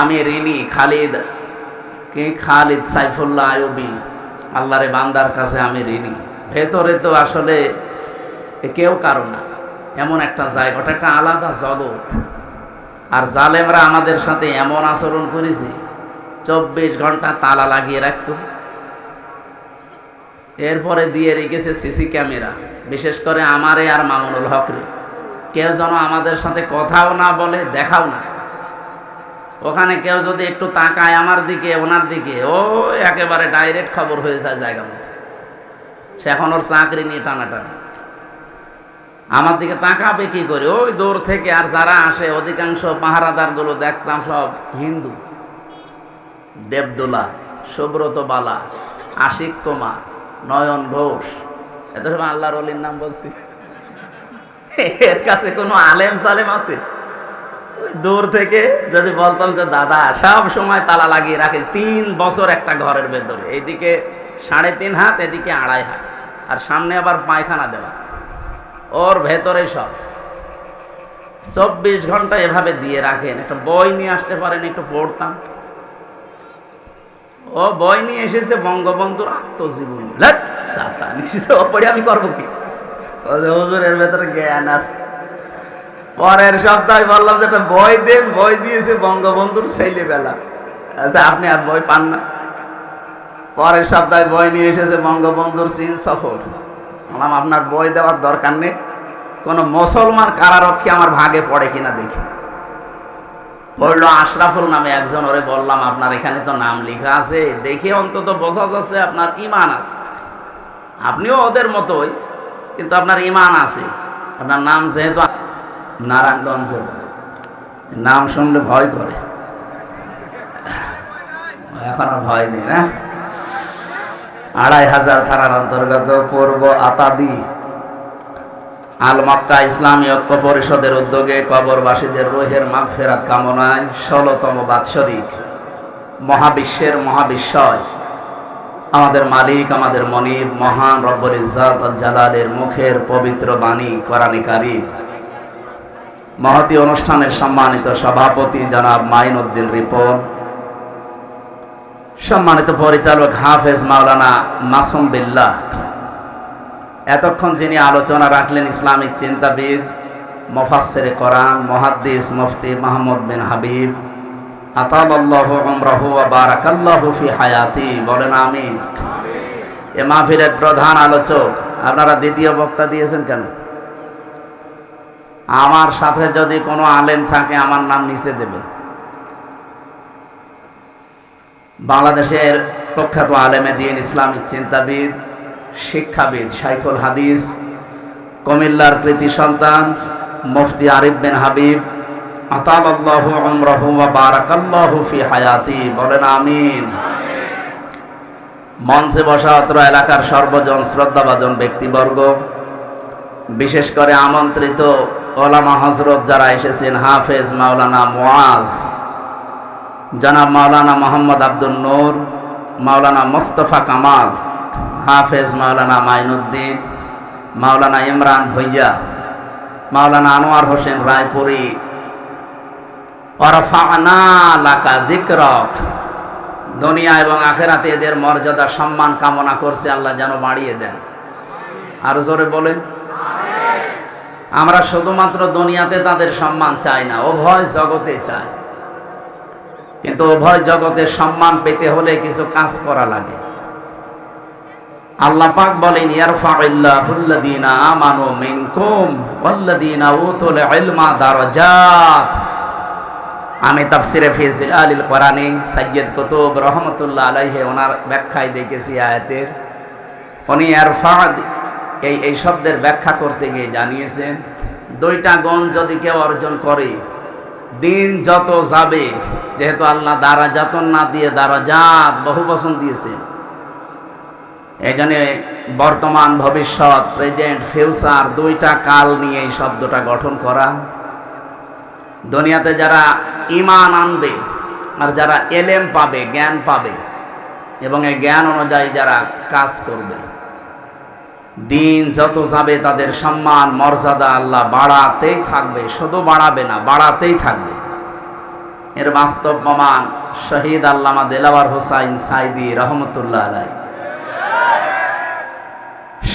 আমি ঋণী খালিদ। কে? খালিদ সাইফুল্লাহ আয়ুবি আল্লাহরে বান্দার কাছে আমি ঋণী ভেতরে তো আসলে কেউ কারও না। এমন একটা জায়গা, ওটা একটা আলাদা জগৎ। আর জালেমরা আমাদের সাথে এমন আচরণ করেছে, চব্বিশ ঘণ্টা তালা লাগিয়ে রাখত। এরপরে দিয়ে রেখেছে সিসি ক্যামেরা। বিশেষ করে আমারে আর মামুনুল হকরে কেউ যেন আমাদের সাথে কথাও না বলে, দেখাও না। ওখানে কেউ যদি একটু তাকায় আমার দিকে, ওনার দিকে, ও একেবারে ডাইরেক্ট খবর হয়ে যায় জায়গা মতো। সে এখন ওর চাকরি নিয়ে টানাটানি। আমার দিকে তাকাবে কি করে? ওই দূর থেকে আর যারা আসে, অধিকাংশ পাহারাদারগুলো দেখতাম সব হিন্দু। দেবদোলা, সুব্রত বালা, আশিক কুমার, নয়ন ঘোষ। এত সময় আল্লাহর নাম বলছি। এর কাছে কোনো আলেম সালেম আছে? দূর থেকে যদি বলতাম যে, দাদা, সব সময় তালা লাগিয়ে রাখে তিন বছর একটা ঘরের ভেতরে। এইদিকে সাড়ে তিন হাত, এদিকে আড়াই হাত। আর সামনে আবার পায়খানা দেওয়া। ওর ভেতরে সব। চব্বিশ ঘণ্টা এভাবে দিয়ে রাখেন। একটা বই নিয়ে আসতে পারেন, একটু পড়তাম। ও বই নিয়ে এসেছে বঙ্গবন্ধুর আত্মজীবনী। আমি করব কি? হুজুরের ভেতরে জ্ঞান আছে। পরের সপ্তাহে বললাম যে একটা বই দেন, বই দিয়েছে বঙ্গবন্ধুর ছেলেবেলা। আচ্ছা আপনি আর বই পান না। পরের সপ্তাহে বই নিয়ে এসেছে বঙ্গবন্ধুর চীন সফর। বললাম, আপনার বই দেওয়ার দরকার নেই। কোনো মুসলমান কারারক্ষী আমার ভাগে পড়ে কিনা দেখি। পড়ল আশরাফুল নামে একজন, ওরে বললাম, আপনার এখানে তো নাম লেখা আছে, দেখে অন্তত বোঝা যাচ্ছে আপনার ইমান আছে। আপনিও ওদের মতোই, কিন্তু আপনার ইমান আছে। আপনার নাম যেহেতু নারায়ণগঞ্জ নাম শুনলে ভয় করে। এখন আর ভয় নেই, না? আড়াই হাজার থানার অন্তর্গত পূর্ব আতাদি আল মক্কা ইসলামী ঐক্য পরিষদের উদ্যোগে কবরবাসীদের রোহের মাগ ফেরাত কামনায় ষোলতম বাৎসরিক মহাবিশ্বের মহাবিশ্বয়। আমাদের মালিক, আমাদের মনিব, মহান রব্বর ইজ্জাত জালালের মুখের পবিত্র বাণী কোরআনে কারিম। মহতি অনুষ্ঠানের সম্মানিত সভাপতি জনাব মাইন উদ্দিন রিপন, সম্মানিত পরিচালক হাফেজ মাওলানা মাসুম বিল্লাহ, এতক্ষণ যিনি আলোচনা রাখলেন ইসলামিক চিন্তাবিদ মোফাসের কোরআন, মহাদ্দিস মুফতি মাহমুদ বিন হাবিব, আতাবাল্লাহ আমরাহু ওয়া বারাকাল্লাহু ফি হায়াতি, বলেন আমিন। এ মাহফিলের প্রধান আলোচক, আপনারা দ্বিতীয় বক্তা দিয়েছেন কেন? আমার সাথে যদি কোনো আলেম থাকে, আমার নাম নিচে দেবেন বাংলাদেশের প্রখ্যাত আলেমে দিন ইসলামিক চিন্তাবিদ, শিক্ষাবিদ শাইখুল হাদিস, কমিল্লার কৃতি সন্তান মুফতি আরিফ বিন হাবিব, আতাবাল্লাহু আমরাহু ওয়া হায়াতি, বলেন আমিন। মঞ্চে বসা অত্র এলাকার সর্বজন শ্রদ্ধাভাজন ব্যক্তিবর্গ, বিশেষ করে আমন্ত্রিত ওলামা হজরত যারা এসেছেন, হাফেজ মাওলানা মোয়াজ জনাব মাওলানা মোহাম্মদ আব্দুল নূর, মাওলানা মোস্তফা কামাল, হাফেজ মাওলানা মাইনুদ্দিন, মাওলানা ইমরান ভৈয়া মাওলানা আনোয়ার হোসেন রায়পুরি, অরফানা দুনিয়া এবং আখেরাতে এদের মর্যাদা সম্মান কামনা করছে, আল্লাহ যেন বাড়িয়ে দেন। আর জোরে বলেন। আমরা শুধুমাত্র দুনিয়াতে তাদের সম্মান চাই না, উভয় জগতে চাই। কিন্তু উভয় জগতে সম্মান পেতে হলে কিছু কাজ করা লাগে। আল্লাহ পাক বলেন, ইয়ারফাউল্লাহুল্লাযীনা আমানু মিনকুম ওয়াল্লাযীনা উতুল ইলমা দারাজাত। আমি তাফসিরে ফিজিল আলিল কোরআনি সাইয়্যিদ কুতুব রহমাতুল্লাহ আলাইহি ওনার ব্যাখ্যায় দেখেছি আয়াতের। উনি ইয়ারফা এই এই শব্দের ব্যাখ্যা করতে গিয়ে জানিয়েছেন, দুইটা গণ যদি কেউ অর্জন করে, দিন যত যাবে, যেহেতু আল্লাহ দ্বারা যাতন না দিয়ে দ্বারা জাত বহু বচন দিয়েছেন। এখানে বর্তমান, ভবিষ্যৎ, প্রেজেন্ট, ফিউচার, দুইটা কাল নিয়ে এই শব্দটা গঠন করা। দুনিয়াতে যারা ইমান আনবে আর যারা এলেম পাবে, জ্ঞান পাবে, এবং এই জ্ঞান অনুযায়ী যারা কাজ করবে। দিন যত যাবে তাদের সম্মান, মর্যাদা আল্লাহ বাড়াতেই থাকবে, শুধু বাড়াবে না, বাড়াতেই থাকবে। এর বাস্তব প্রমাণ শহীদ আল্লামা দেলাওয়ার হোসাইন সাইদি রহমতুল্লাহ আলাই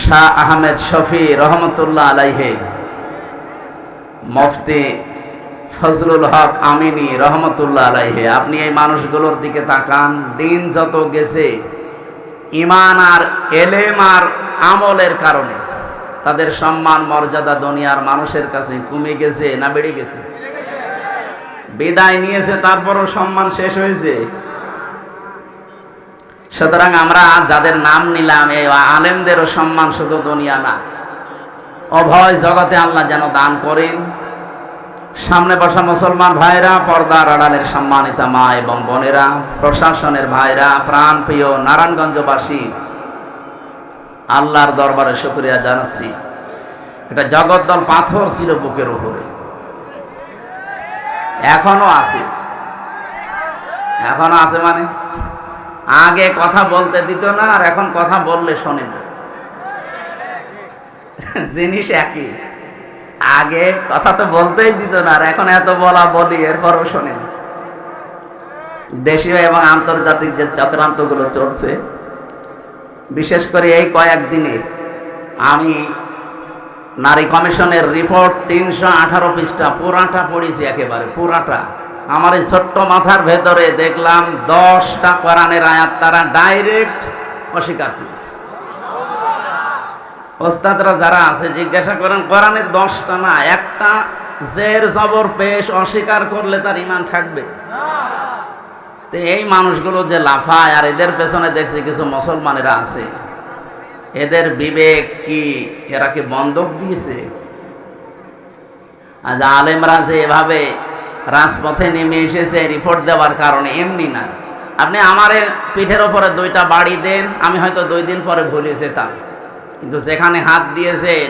শাহ আহমেদ শফি রহমতুল্লাহ আলাইহে। মফতি ফজলুল হক আমিনী রহমতুল্লাহ আলাইহে। আপনি এই মানুষগুলোর দিকে তাকান, দিন যত গেছে ইমান আর এলেম আর আমলের কারণে। তাদের সম্মান, মর্যাদা দুনিয়ার মানুষের কাছে কমে গেছে না বেড়ে গেছে? বিদায় নিয়েছে, তারপরও সম্মান শেষ হয়েছে। সুতরাং আমরা যাদের নাম নিলাম, এই আলেমদেরও সম্মান শুধু দুনিয়া না। অভয় জগতে আল্লাহ যেন দান করেন। সামনে বসা মুসলমান ভাইরা, পর্দার আড়ালের সম্মানিতা মা এবং বোনেরা, প্রশাসনের ভাইরা প্রাণ প্রিয় নারায়ণগঞ্জবাসী আল্লাহর দরবারে শুক্রিয়া জানাচ্ছি। এটা জগদ্দল পাথর ছিল বুকের উপরে। এখনও আছে। এখনও আছে মানে? আগে কথা বলতে দিত না, আর এখন কথা বললে শোনে না। জিনিস একই। আগে কথা তো বলতেই দিত না, আর এখন এত বলা বলি, এরপরও শোনে না। দেশীয় এবং আন্তর্জাতিক যে চক্রান্তগুলো চলছে বিশেষ করে এই কয়েকদিনে আমি নারী কমিশনের রিপোর্ট তিনশো আঠারো পৃষ্ঠা, পুরাটা পড়েছি একেবারে, পুরাটা। আমার এই ছোট্ট মাথার ভেতরে দেখলাম দশটা কোরআনের আয়াত তারা ডাইরেক্ট অস্বীকার করেছে। ওস্তাদরা যারা আছে, জিজ্ঞাসা করেন, কোরআনের দশটা না, একটা জের জবর পেশ অস্বীকার করলে তার ইমান থাকবে? তো এই মানুষগুলো যে লাফায়, আর এদের পেছনে দেখছি কিছু মুসলমানেরা আছে। এদের বিবেক কি, এরা কি বন্ধক দিয়েছে? আজ আলেমরা যে এভাবে রাজপথে নেমে এসেছে রিপোর্ট দেওয়ার কারণে এমনি না। আপনি আমার পিঠের ওপরে দুইটা বাড়ি দেন, আমি হয়তো দুই দিন পরে ভুলে যেতাম। কিন্তু যেখানে হাত দিয়েছেন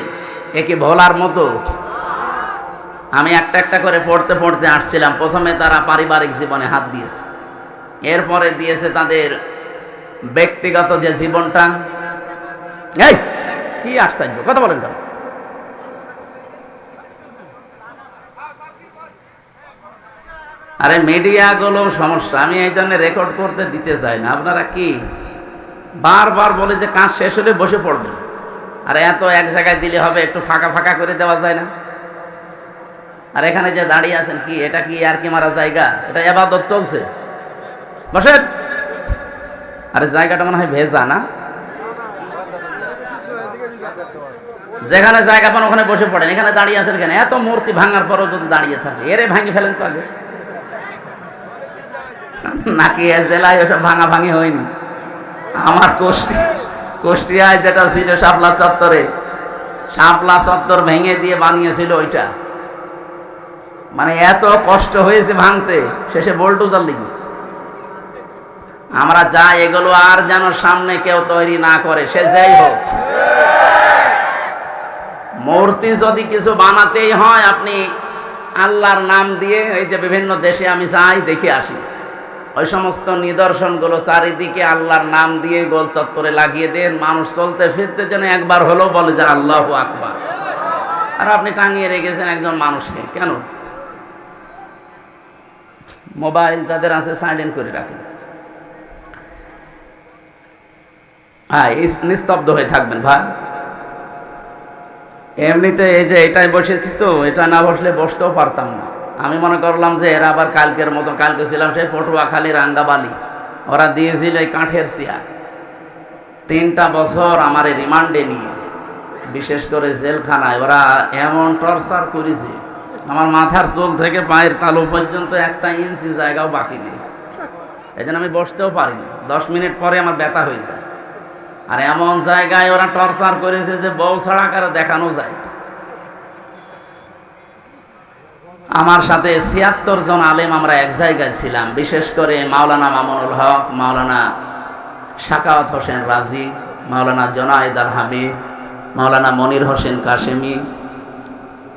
একে ভোলার মতো? আমি একটা একটা করে পড়তে পড়তে আসছিলাম প্রথমে তারা পারিবারিক জীবনে হাত দিয়েছে। এরপরে দিয়েছে তাদের ব্যক্তিগত যে জীবনটা। এই, কি আশ্চর্য, কথা বলেন কেন আরে মিডিয়াগুলো সমস্যা, আমি এই জন্য রেকর্ড করতে দিতে চাই না। আপনারা কি বারবার বলে যে কাজ শেষ হলে বসে পড়বেন? আর এত এক জায়গায় দিলে হবে, একটু ফাঁকা ফাঁকা করে দেওয়া যায় না? আর এখানে যে দাঁড়িয়ে আছেন কি, এটা কি আর কি মারা জায়গা? এটা এবাদত চলছে? বসেন। আরে জায়গাটা মনে হয় ভেজা, না? যেখানে জায়গা পান ওখানে বসে পড়েন। এখানে দাঁড়িয়ে আছেন কেন? এত মূর্তি ভাঙার পরও যদি দাঁড়িয়ে থাকে, এরে ভাঙি ফেলেন তো আগে। নাকি জেলায় ওসব ভাঙা ভাঙি হয়নি? আমার কোষ্ঠী কুষ্টিয়ায় যেটা ছিল শাপলা চত্বরে, শাপলা চত্বর ভেঙে দিয়ে বানিয়েছিল ওইটা। মানে এত কষ্ট হয়েছে ভাঙতে, শেষে বোল্টোজার লিখেছে আমরা যা এগুলো আর যেন সামনে কেউ তৈরি না করে, সে যাই হোক। মূর্তি যদি কিছু বানাতেই হয়, আপনি আল্লাহর নাম দিয়ে এই যে বিভিন্ন দেশে আমি যাই, দেখে আসি। ওই সমস্ত নিদর্শনগুলো চারিদিকে আল্লাহর নাম দিয়ে গোল চত্বরে লাগিয়ে দেন। মানুষ চলতে ফিরতে যেন একবার হলো বলে যে আল্লাহ আকবার। আর আপনি টাঙিয়ে রেখেছেন একজন মানুষকে, কেন? মোবাইল তাদের আছে, সাইলেন্ট করে রাখেন। হ্যাঁ নিস্তব্ধ হয়ে থাকবেন ভাই। এমনিতে এই যে এটাই বসেছি তো, এটা না বসলে বসতেও পারতাম না। আমি মনে করলাম যে এরা আবার কালকের মতো, কালকে ছিলাম সেই পটুয়াখালী রাঙ্গাবালি ওরা দিয়েছিল এই কাঠের চেয়ার। তিনটা বছর আমার এই রিমান্ডে নিয়ে, বিশেষ করে জেলখানায়। ওরা এমন টর্চার করেছে, আমার মাথার চুল থেকে পায়ের তালু পর্যন্ত একটা ইঞ্চি জায়গাও বাকি নেই। এই আমি বসতেও পারিনি। দশ মিনিট পরে আমার ব্যথা হয়ে যায়। আর এমন জায়গায় ওরা টর্চার করেছে যে বউ ছাড়া কারও দেখানো যায় আমার সাথে ছিয়াত্তর জন আলেম আমরা এক জায়গায় ছিলাম। বিশেষ করে মাওলানা মামুনুল হক, মাওলানা শাকাওয়াত হোসেন রাজি, মাওলানা জনায়েদ আল হাবিব মাওলানা মনির হোসেন কাশেমি,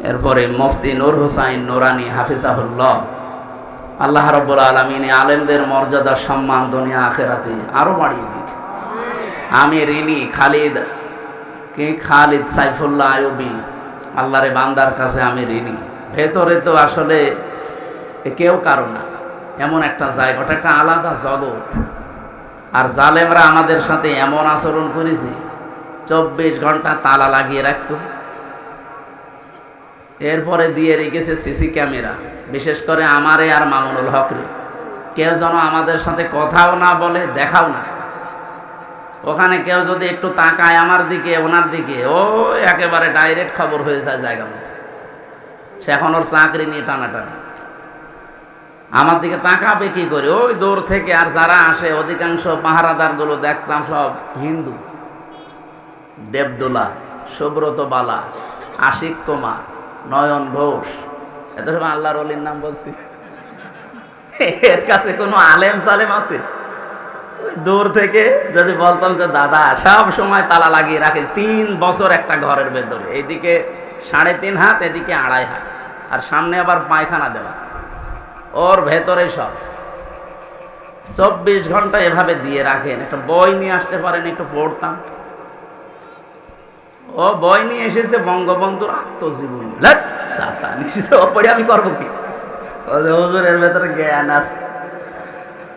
এরপরে মুফতি নূর হুসাইন নোরানি হাফিজাহুল্লাহ। আল্লাহ রব্বুল আলমিন আলেমদের মর্যাদা সম্মান দুনিয়া আখেরাতে আরও বাড়িয়ে দিক আমি ঋণী খালিদ, কে? খালিদ সাইফুল্লাহ আয়ুবি আল্লাহরে বান্দার কাছে আমি ঋণী ভেতরে তো আসলে কেউ কারও না। এমন একটা জায়গা, ওটা একটা আলাদা জগৎ। আর জালেমরা আমাদের সাথে এমন আচরণ করেছে, চব্বিশ ঘণ্টা তালা লাগিয়ে রাখত। এরপরে দিয়ে রেখেছে সিসি ক্যামেরা। বিশেষ করে আমারে আর মামুনুল হকরে কেউ যেন আমাদের সাথে কথাও না বলে, দেখাও না। ওখানে কেউ যদি একটু তাকায় আমার দিকে, ওনার দিকে, ও একেবারে ডাইরেক্ট খবর হয়ে যায় জায়গা মতো। সে এখন ওর চাকরি নিয়ে টানাটানি। আমার দিকে তাকাবে কি করে? ওই দূর থেকে আর যারা আসে, অধিকাংশ পাহারাদারগুলো দেখতাম সব হিন্দু। দেবদোলা, সুব্রত বালা, আশিক কুমার, নয়ন ঘোষ। এত সব আল্লাহর অলির নাম বলছি। এর কাছে কোনো আলেম সালেম আছে? দূর থেকে যদি বলতাম যে, দাদা, সব সময় তালা লাগিয়ে রাখে তিন বছর একটা ঘরের ভেতরে। এইদিকে সাড়ে তিন হাত, এদিকে আড়াই হাত। আর সামনে আবার পায়খানা দেওয়া। ওর ভেতরে সব। চব্বিশ ঘণ্টা এভাবে দিয়ে রাখেন। একটা বই নিয়ে আসতে পারেন, একটু পড়তাম। ও বই নিয়ে এসেছে বঙ্গবন্ধুর আত্মজীবনী। পড়ে আমি করব কি? হুজুরের ভেতরে জ্ঞান আছে।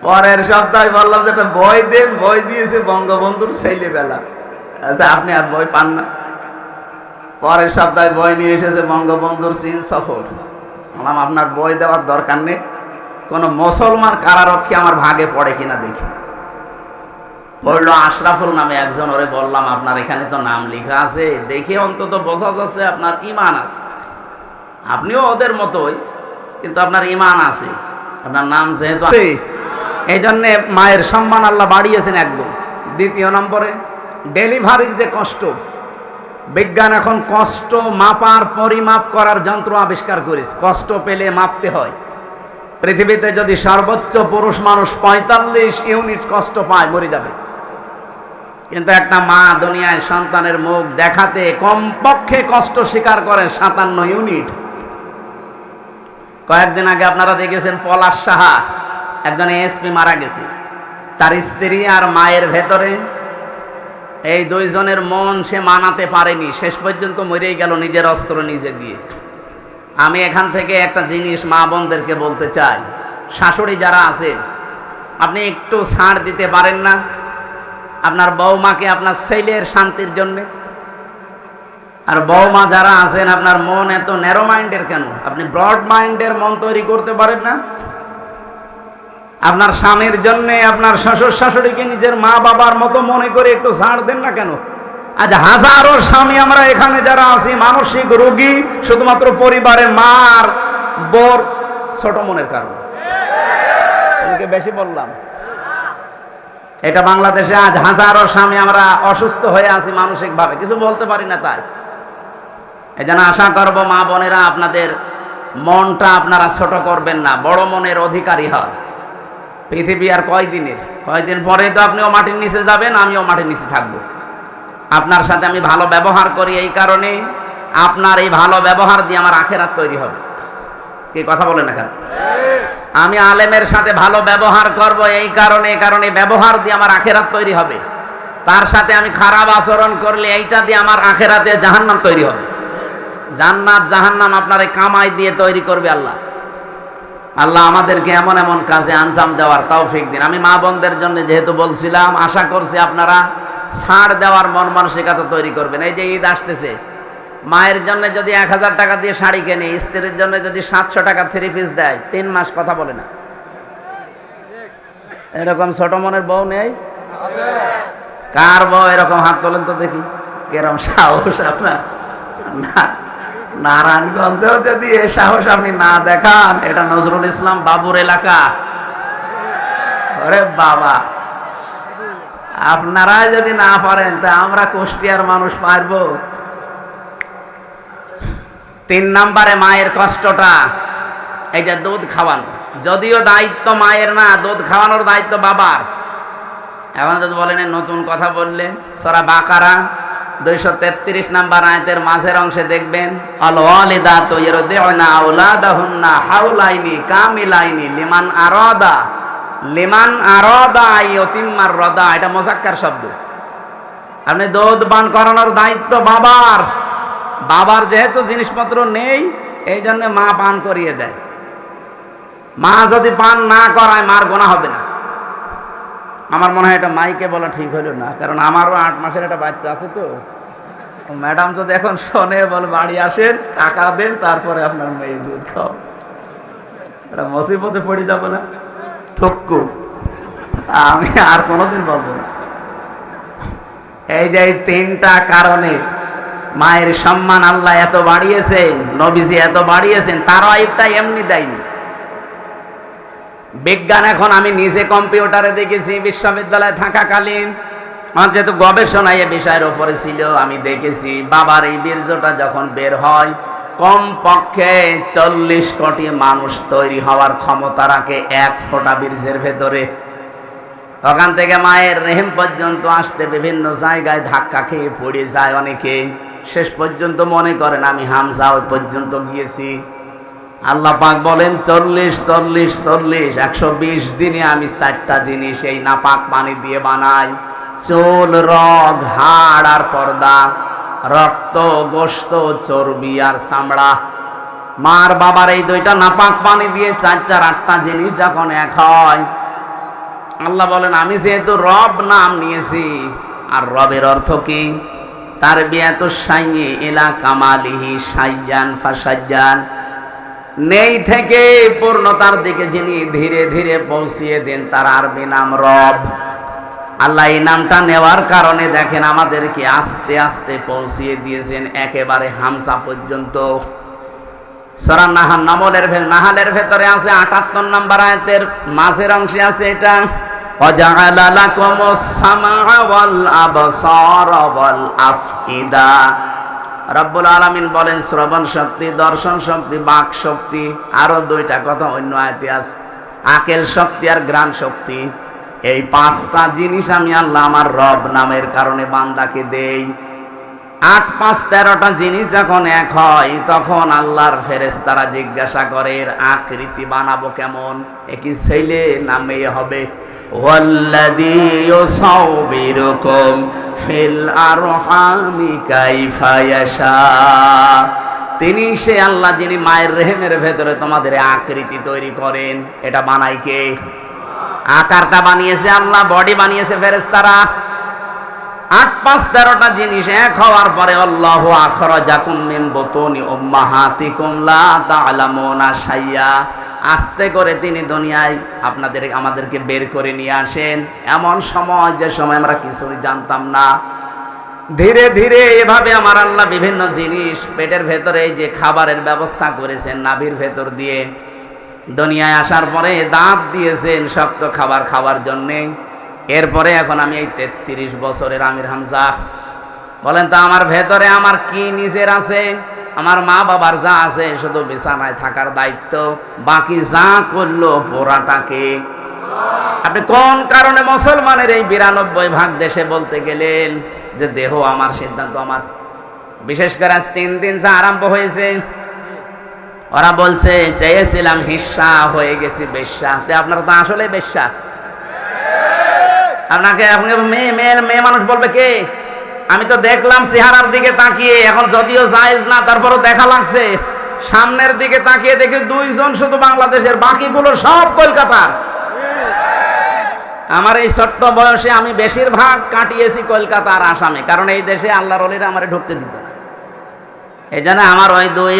পরের সপ্তাহে বললাম যে একটা বই দেন, বই দিয়েছে বঙ্গবন্ধুর ছেলেবেলা। আচ্ছা আপনি আর বই পান না? পরের সপ্তাহে বই নিয়ে এসেছে বঙ্গবন্ধুর চীন সফর। বললাম, আপনার বই দেওয়ার দরকার নেই। কোনো মুসলমান কারারক্ষী আমার ভাগে পড়ে কিনা দেখি। পড়ল আশরাফুল নামে একজন, ওরে বললাম, আপনার এখানে তো নাম লেখা আছে, দেখে অন্তত বোঝা যাচ্ছে আপনার ইমান আছে। আপনিও ওদের মতোই, কিন্তু আপনার ইমান আছে। আপনার নাম যেহেতু এই জন্যে মায়ের সম্মান আল্লাহ বাড়িয়েছেন একদম দ্বিতীয় নম্বরে, ডেলিভারির যে কষ্ট, বিজ্ঞান এখন কষ্ট মাপার, পরিমাপ করার যন্ত্র আবিষ্কার করিস কষ্ট পেলে মাপতে হয়। পৃথিবীতে যদি সর্বোচ্চ পুরুষ মানুষ পঁয়তাল্লিশ ইউনিট কষ্ট পায়, মরে যাবে। কিন্তু একটা মা দুনিয়ায় সন্তানের মুখ দেখাতে কমপক্ষে কষ্ট স্বীকার করে সাতান্ন ইউনিট। কয়েকদিন আগে আপনারা দেখেছেন পলাশ সাহা। একজন এসপি মারা গেছে। তার স্ত্রী আর মায়ের ভেতরে এই দুইজনের মন সে মানাতে পারেনি। শেষ পর্যন্ত মরেই গেল নিজের অস্ত্র নিজে দিয়ে। আমি এখান থেকে একটা জিনিস মা বোনদেরকে বলতে চাই। শাশুড়ি যারা আছে আপনি একটু ছাড় দিতে পারেন না? আপনার বৌমাকে আপনার ছেলের শান্তির জন্যে? আর বৌমা যারা আছেন, আপনার মন এত ন্যারো মাইন্ডের কেন? আপনি ব্রড মাইন্ডের মন তৈরি করতে পারেন না? আপনার স্বামীর জন্য, আপনার শ্বশুর শাশুড়িকে নিজের মা বাবার মতো মনে করে একটু ছাড় দেন না কেন? আজ হাজারো স্বামী আমরা এখানে যারা আছি, মানসিক রোগী, শুধুমাত্র পরিবারের মার, বোর, ছোট মনের কারণে। বেশি বললাম। এটা বাংলাদেশে আজ হাজারো স্বামী আমরা অসুস্থ হয়ে আছি মানসিকভাবে। কিছু বলতে পারি না তাই। এই জন্য আশা করব, মা বোনেরা, আপনাদের মনটা আপনারা ছোট করবেন না, বড় মনের অধিকারী হন। পৃথিবী আর কয়দিনের কয়দিন পরে তো আপনিও মাটির নিচে যাবেন, আমিও মাটির নিচে থাকব। আপনার সাথে আমি ভালো ব্যবহার করি এই কারণে আপনার এই ভালো ব্যবহার দিয়ে আমার আখেরাত তৈরি হবে। কি কথা বলেন এখন? আমি আলেমের সাথে ভালো ব্যবহার করব এই কারণে কারণে ব্যবহার দিয়ে আমার আখেরাত তৈরি হবে। তার সাথে আমি খারাপ আচরণ করলে এইটা দিয়ে আমার আখেরাতে জাহান্নাম তৈরি হবে। জান্নাত জাহান্নাম আপনার এই কামাই দিয়ে তৈরি করবে আল্লাহ। আল্লাহ আমাদেরকে এমন এমন কাজে আঞ্জাম দেওয়ার তৌফিক দিন। আমি মা বোনদের জন্য যেহেতু বলছিলাম, আশা করছি আপনারা ছাড় দেওয়ার মন মানসিকতা তৈরি করবেন। এই যে ঈদ আসতেছে, মায়ের জন্য যদি এক হাজার টাকা দিয়ে শাড়ি কেনে, স্ত্রীর জন্য যদি সাতশো টাকা থ্রি পিস দেয়, তিন মাস কথা বলে না। এরকম ছোট মনের বউ নেই? কার বউ এরকম? হাত তোলেন তো দেখি। কেরম সাহস আপনার। না। নারায়ণগঞ্জেও যদি এ সাহস আপনি না দেখান, এটা নজরুল ইসলাম বাবুর এলাকা। বাবা। আপনারা যদি না পারেন, তা আমরা কুষ্টিয়ার মানুষ পারব। তিন নাম্বারে মায়ের কষ্টটা, এই যে দুধ খাওয়ানো। যদিও দায়িত্ব মায়ের না, দুধ খাওয়ানোর দায়িত্ব বাবার। এখন যদি বলেন নতুন কথা বললেন, সরা বাকারা। দুইশো তেত্রিশ নাম্বার আয়তের মাঝের অংশে দেখবেন অল ওয়ালিদা তো লিমান আরাদা। রদা, এটা শব্দ। আপনি দুধ পান করানোর দায়িত্ব বাবার। বাবার যেহেতু জিনিসপত্র নেই এই জন্য মা পান করিয়ে দেয়। মা যদি পান না করায়, মার গোনা হবে না। আমার মনে হয় এটা মাইকে বলা ঠিক হলো না, কারণ আমারও আট মাসের একটা বাচ্চা আছে তো। ম্যাডাম যদি এখন শোনে, বল বাড়ি আসেন, টাকা দেন, তারপরে আপনার মেয়ে দুধ খাও। এটা মুসিবতে পড়ে যাব না। থক্কু আমি আর কোনোদিন বলব না। এই যে তিনটা কারণে মায়ের সম্মান আল্লাহ এত বাড়িয়েছেন, নবীজি এত বাড়িয়েছেন তার আইবটা এমনি দেয়নি। বিজ্ঞান এখন আমি নিজে কম্পিউটারে দেখেছি, বিশ্ববিদ্যালয়ে থাকাকালীন। আমার যেহেতু গবেষণা এ বিষয়ের ওপরে ছিল, আমি দেখেছি, বাবার এই বীর্যটা যখন বের হয় কম পক্ষে চল্লিশ কোটি মানুষ তৈরি হওয়ার ক্ষমতা রাখে এক ফোঁটা বীর্যের ভেতরে। ওখান থেকে মায়ের রেহেম পর্যন্ত আসতে বিভিন্ন জায়গায় ধাক্কা খেয়ে পড়ে যায় অনেকে। শেষ পর্যন্ত মনে করেন, আমি হামসা ওই পর্যন্ত গিয়েছি। আল্লাহ পাক বলেন, চল্লিশ চল্লিশ চল্লিশ, একশো বিশ দিনে আমি চারটা জিনিস এই নাপাক পানি দিয়ে বানাই। চুল, রগ, হাড় আর পর্দা, রক্ত গোস্ত চর্বি আর চামড়া। মার বাবার এই দুইটা নাপাক পানি দিয়ে চার চার, আটটা জিনিস যখন এক হয়, আল্লাহ বলেন, আমি যেহেতু রব নাম নিয়েছি, আর রবের অর্থ কি? তার বিয়া তো সাইয়ে এলা কামালিহি সাইয়ান ফাসাইয়ান। নেই থেকে পূর্ণতার দিকে যিনি ধীরে ধীরে পৌঁছিয়ে দেন তার আরবি নাম রব আল্লাহ এই নামটা নেওয়ার কারণে দেখেন আমাদেরকে আস্তে আস্তে পৌঁছিয়ে দিয়েছেন একেবারে হামসা পর্যন্ত সরা নাহান নামলের ভে- নাহালের ভেতরে আছে আটাত্তর নাম্বার আয়াতের মাঝের অংশে আছে এটা وَجَعَلَ لَكُمُ السَّمْعَ وَالْأَبْصَارَ وَالْأَفْئِدَةَ রব্বুল আলমিন বলেন, শ্রবণ শক্তি, দর্শন শক্তি, বাক শক্তি আরও দুইটা কথা অন্য ইতিহাস আকেল শক্তি আর গ্রাণ শক্তি। এই পাঁচটা জিনিস আমি আল্লাহ আমার রব নামের কারণে বান্দাকে দেই। আট পাঁচ তেরোটা জিনিস যখন এক হয়, তখন আল্লাহর ফেরেস তারা জিজ্ঞাসা করে আকৃতি বানাবো কেমন? এ কি ছেলে না মেয়ে হবে? ফিল তিনি সে আল্লাহ যিনি মায়ের রেহেমের ভেতরে তোমাদের আকৃতি তৈরি করেন। এটা বানাই কে? আকারটা বানিয়েছে আল্লাহ, বডি বানিয়েছে ফেরেশতারা। আট পাঁচ তেরোটা জিনিস এক হওয়ার পরে আল্লাহ আখরাজাকুম মিন বুতুনি উম্মাহাতিকুম লা তা'লামুনা শাইয়া। আস্তে করে তিনি দুনিয়ায় আপনাদের আমাদেরকে বের করে নিয়ে আসেন। এমন সময়, যে সময় আমরা কিছুই জানতাম না। ধীরে ধীরে এভাবে আমার আল্লাহ বিভিন্ন জিনিস পেটের ভেতরে যে খাবারের ব্যবস্থা করেছেন, নাভির ভেতর দিয়ে, দুনিয়ায় আসার পরে দাঁত দিয়েছেন শক্ত খাবার খাওয়ার জন্যে। এরপরে এখন আমি এই তেত্রিশ বছরের আমির হামজা। বলেন তো, আমার ভেতরে আমার কি নিজের আছে? আমার মা বাবার যা আছে, শুধু বিছানায় থাকার দায়িত্ব। বাকি যা করল পোড়াটাকে। আপনি কোন কারণে মুসলমানের এই বিরানব্বই ভাগ দেশে বলতে গেলেন যে দেহ আমার সিদ্ধান্ত আমার? বিশেষ করে আজ তিন দিন যা আরম্ভ হয়েছে। ওরা বলছে, চেয়েছিলাম হিস্সা হয়ে গেছি বেশ্যা। আপনারা তো আসলে বেশ্যা। আপনাকে আপনাকে মেয়ে মেয়ে মেয়ে মানুষ বলবে কে? আমি তো দেখলাম চেহারার দিকে তাকিয়ে, এখন যদিও জায়েজ না, তারপরও দেখা লাগছে। সামনের দিকে তাকিয়ে দেখি দুইজন শুধু বাংলাদেশের, বাকিগুলো সব কলকাতার। আমার এই ছোট্ট বয়সে আমি বেশিরভাগ কাটিয়েছি কলকাতার আসামে, কারণ এই দেশে আল্লাহর অলিরা আমার ঢুকতে দিত না। এই জন্য আমার ওই দুই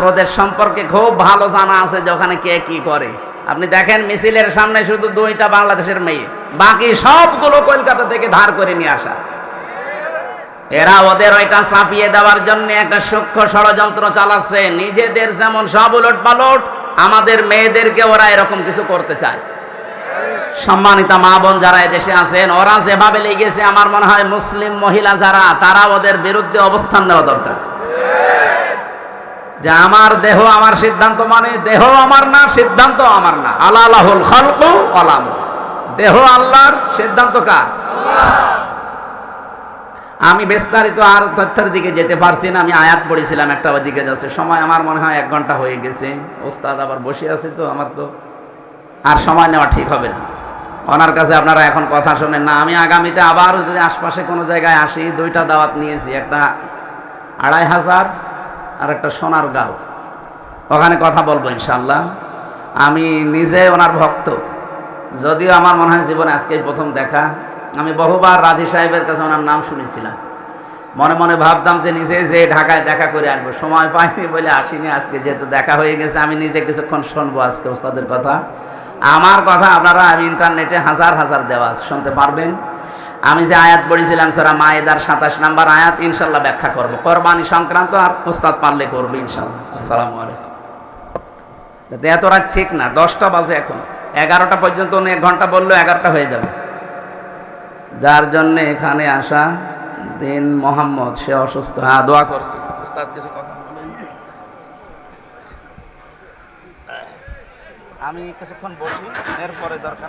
প্রদেশ সম্পর্কে খুব ভালো জানা আছে যে ওখানে কে কি করে। আপনি দেখেন মিছিলের সামনে শুধু দুইটা বাংলাদেশের মেয়ে। বাকি সবগুলো কলকাতা থেকে ধার করে নিয়ে আসা। এরা ওদের ওইটা চাপিয়ে দেওয়ার জন্য একটা সূক্ষ্ম ষড়যন্ত্র চালাচ্ছে। নিজেদের যেমন সব উলট পালট আমাদের মেয়েদেরকে ওরা এরকম কিছু করতে চায়। সম্মানিতা মা বোন যারা এদেশে আছেন, ওরা যেভাবে লেগেছে, আমার মনে হয় মুসলিম মহিলা যারা, তারা ওদের বিরুদ্ধে অবস্থান নেওয়া দরকার। যে আমার দেহ আমার সিদ্ধান্ত মানে দেহ আমার না, সিদ্ধান্ত আমার না। আল্লাহ খালকু আলাম দেহ আল্লাহর সিদ্ধান্ত কার? আমি বিস্তারিত আর তথ্যের দিকে যেতে পারছি না, আমি আয়াত পড়েছিলাম একটা দিকে যাচ্ছে। সময় আমার মনে হয় এক ঘণ্টা হয়ে গেছে। ওস্তাদ আবার বসে আছে তো, আমার তো আর সময় নেওয়া ঠিক হবে না। ওনার কাছে আপনারা এখন কথা শোনেন না। আমি আগামীতে আবার যদি আশপাশে কোনো জায়গায় আসি, দুইটা দাওয়াত নিয়েছি। একটা আড়াই হাজার আর একটা সোনার গাঁও ওখানে কথা বলব ইনশাল্লাহ আমি নিজে ওনার ভক্ত। যদিও আমার মনে হয় জীবনে আজকে প্রথম দেখা। আমি বহুবার রাজি সাহেবের কাছে ওনার নাম শুনেছিলাম। মনে মনে ভাবতাম যে নিজে যে ঢাকায় দেখা করে আসব। সময় পাইনি বলে আসিনি আজকে। যেহেতু দেখা হয়ে গেছে, আমি নিজে কিছুক্ষণ শুনব আজকে ওস্তাদের কথা। আমার কথা আপনারা আমি ইন্টারনেটে হাজার হাজার দেওয়া শুনতে পারবেন। আমি যে আয়াত পড়েছিলাম সেরা মায়েদার সাতাশ নাম্বার আয়াত, ইনশাল্লাহ ব্যাখ্যা করব। কোরবানি সংক্রান্ত আর উস্তাদ পারলে করবে ইনশাল্লাহ। আসসালামু আলাইকুম। এত রাত ঠিক না, দশটা বাজে এখন। এগারোটা পর্যন্ত উনি এক ঘণ্টা বলল এগারোটা হয়ে যাবে। যার জন্য এখানে আসা দিন মোহাম্মদ, সে অসুস্থ। হ্যাঁ দোয়া করছে। উস্তাদ, কিছু কথা আমি কিছুক্ষণ বসি, এরপরে দরকার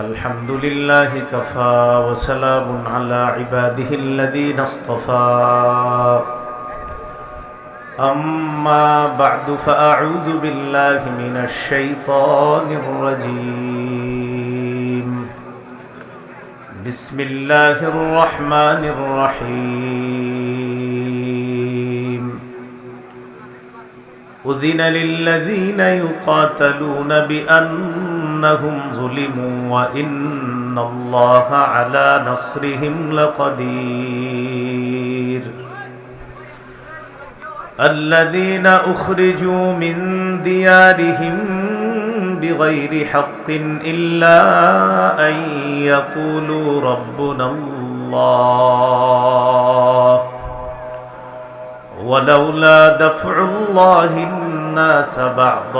الحمد لله كفى وسلام على عباده الذين اصطفى أما بعد فأعوذ بالله من الشيطان الرجيم بسم الله الرحمن الرحيم أذن للذين يقاتلون بأنهم ظلموا وإن الله على نصرهم لقدير الذين أخرجوا من ديارهم بغير حق إلا أن يقولوا ربنا الله ولولا دفع الله الناس بعض